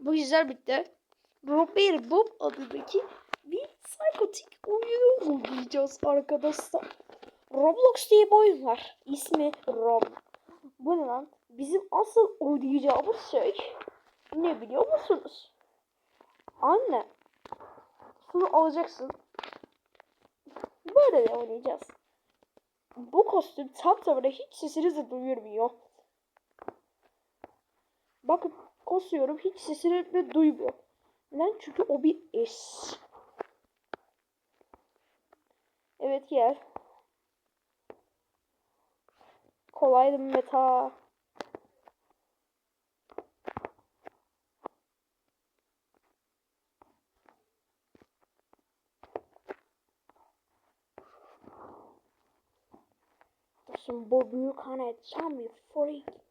Bu güzel bitti. Robert Bob adındaki bir psikotik oyunu oynayacağız arkadaşlar. Roblox diye bir oyun var. İsmi Rob. Bu ne lan? Bizim asıl oynayacağımız şey ne biliyor musunuz? Anne. Şunu alacaksın. Böyle de oynayacağız. Bu kostüm tam tamına hiç sesinizi duyurmuyor. Bakın kosuyorum hiç sesini de duymuyor. Neden? Çünkü o bir es. Evet gel. Kolaydı meta. Şimdi bu büyük hani tam bir freak.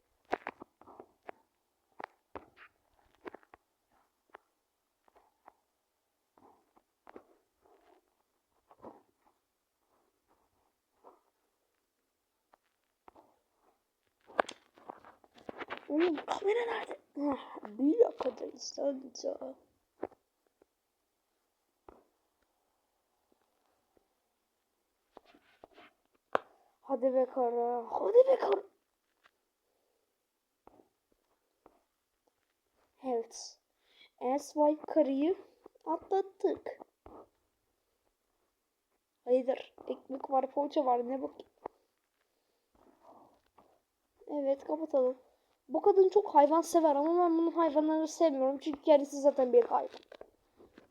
Oğlum kamera nerede? Ah, Bir dakika da Hadi be kara. Hadi be kara. Evet. S-Wipe karıyı atlattık. Hayırdır? Ekmek var, poğaça var. Ne bak? Evet kapatalım. Bu kadın çok hayvan sever ama ben bunun hayvanları sevmiyorum. Çünkü kendisi zaten bir hayvan.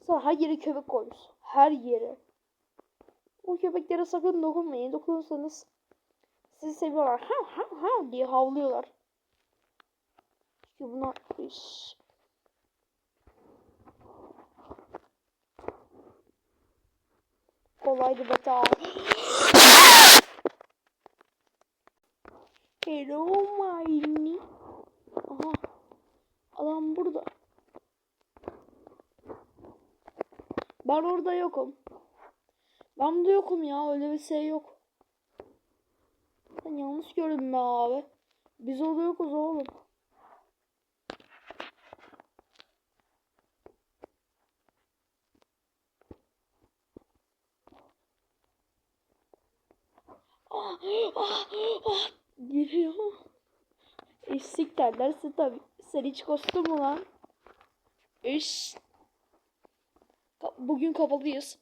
Sonra her yere köpek koymuş. Her yere. O köpeklere sakın dokunmayın. Dokunursanız sizi seviyorlar. Ha ha ha diye havlıyorlar. Çünkü bunlar iş. Kolaydı beta. Hello my Aha. Adam burada. Ben orada yokum. Ben burada yokum ya. Öyle bir şey yok. Ben yanlış gördüm be abi. Biz orada yokuz oğlum. Ah, ah, ah, geliyor. Eşlik derlerse tabi. Sen hiç kostüm mü lan? Ka- Bugün kapalıyız.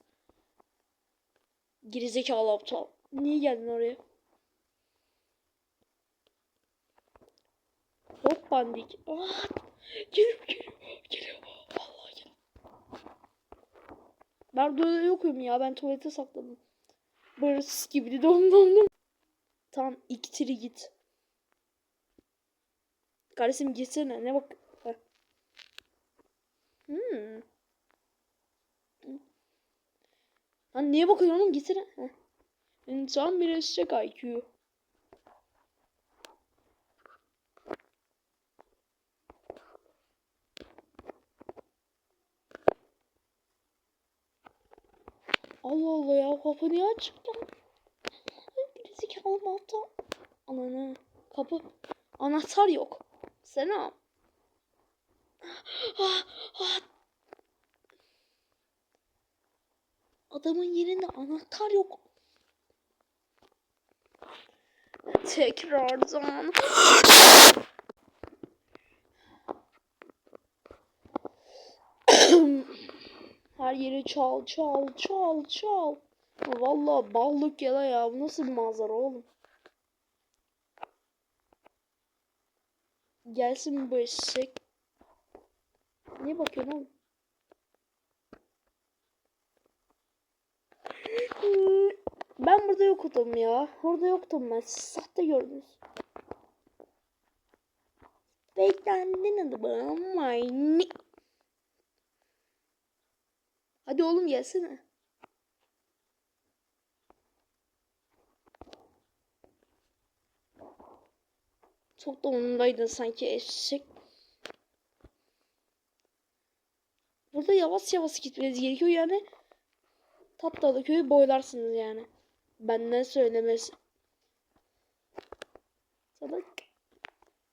Gerizekalı aptal. Niye geldin oraya? Hop bandik. Aa, geliyor geliyor geliyor. Vallahi geliyor. Ben böyle yokum ya. Ben tuvalete sakladım. Barış gibi dom dom. Tamam iktiri git. Kardeşim gitsene ne bak. Hmm. Lan niye bakıyorsun oğlum gitsene. Heh. İnsan bir eşek IQ. Allah Allah ya kapı niye açık lan? Gerizekalı malta. Ananı kapı. Anahtar yok. Selam. Ah, ah. Adamın yerinde anahtar yok. Tekrardan. Her yeri çal çal çal çal. Vallahi ballık yala ya. Bu nasıl bir manzara oğlum? Gelsin bu eşek. Niye bakıyorsun oğlum? Ben burada yoktum ya. Orada yoktum ben. Siz Sahte gördünüz. Beklendin adı bana. Hadi oğlum gelsene. Çok da onundaydın sanki eşek. Burada yavaş yavaş gitmeniz gerekiyor yani. Tatlı köyü boylarsınız yani. Benden söylemesi.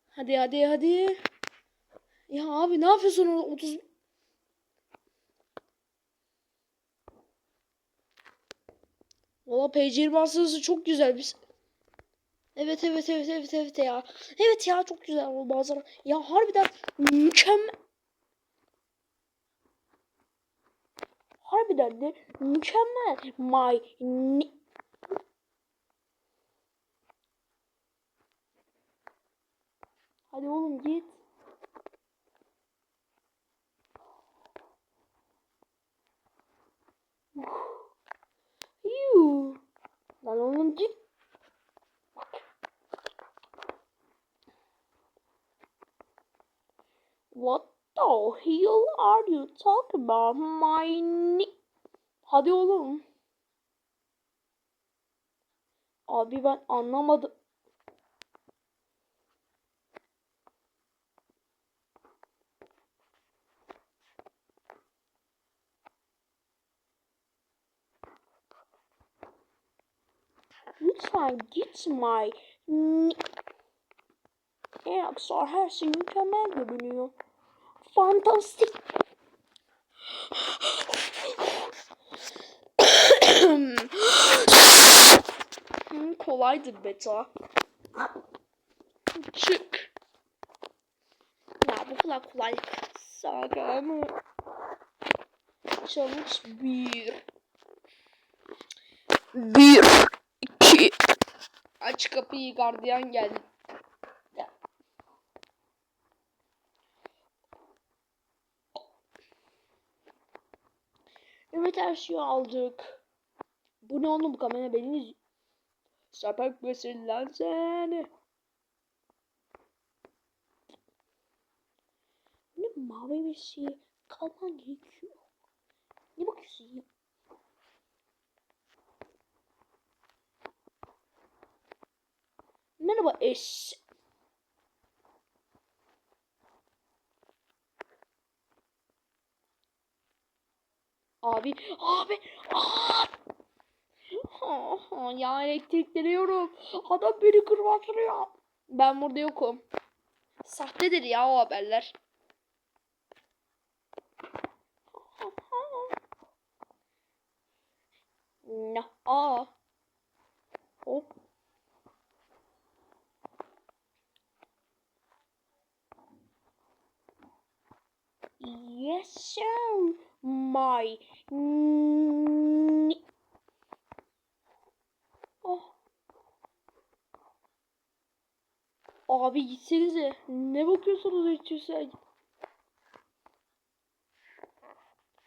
Hadi hadi hadi. Ya abi ne yapıyorsun orada 30 Valla PC basması çok güzel bir Evet evet evet evet evet ya. Evet ya çok güzel o bazen. Ya harbiden mükemmel. Harbiden de mükemmel. My ni- Hadi oğlum git. Yuu. Lan oğlum git. What hell are you talking about my ni- Hadi oğlum. Abi ben anlamadım. Lütfen. Ni- En aksar her şey mükemmel görünüyor. Fantastik. Hmm, Kolaydı beta. Çık. Ya bu kadar kolay. Saga mı? Challenge bir. Bir. iki. Aç kapıyı gardiyan geldi. Her şeyi aldık. Bu ne oğlum bu kamera beni Sapık mısın lan sen? Ne mavi bir şey kalman gerekiyor. Ne bakıyorsun ya? Merhaba eş. Abi, abi, abi. ya elektrikleniyorum. Adam beni kırbaçlıyor. Ben burada yokum. Sahtedir ya o haberler. No. Aa. Hop. Yes, sir. My. Oh. Abi gitsenize. Ne bakıyorsunuz içiyorsa?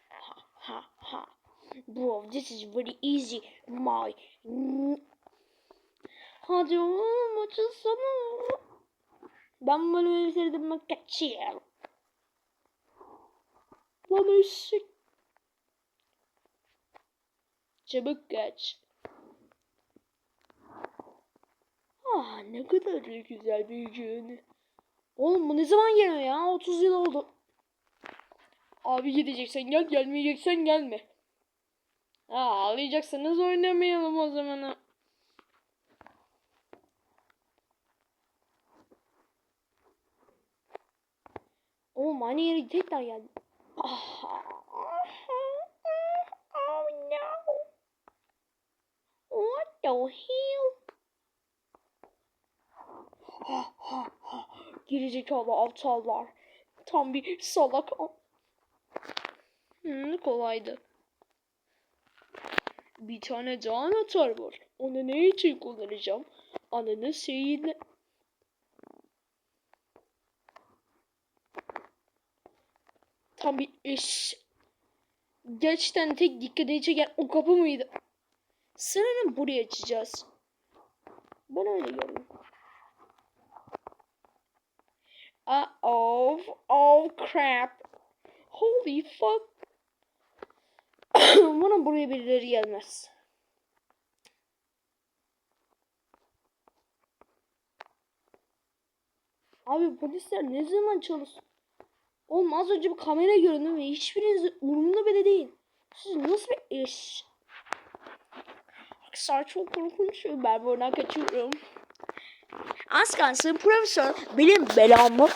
Ha ha ha. Bro, this is very easy. My. Hadi oğlum açılsana. Ben böyle bitirdim ben kaçıyorum. Lan eşek. Çabuk kaç. Ah ne kadar güzel bir gün. Oğlum bu ne zaman geliyor ya? 30 yıl oldu. Abi gideceksen gel gelmeyeceksen gelme. Ha ağlayacaksanız oynamayalım o zaman. ha. Oğlum aynı yere tekrar geldi. Oh no. What the hell? Gerizekalı aptallar. Tam bir salak. Hmm, kolaydı. Bir tane daha anahtar var. Onu ne için kullanacağım? Ananı şeyiyle... Tam bir iş. Gerçekten tek dikkat edecek o kapı mıydı? Sanırım burayı açacağız. Ben öyle görüyorum. Uh oh, oh crap. Holy fuck. Bana buraya birileri gelmez. Abi polisler ne zaman çalışsın? Oğlum az önce bir kamera göründü ve hiçbiriniz umurumda bile değil. Siz nasıl bir iş? Aksar çok korkunç. Ben buradan kaçıyorum. Az kalsın profesör benim belamı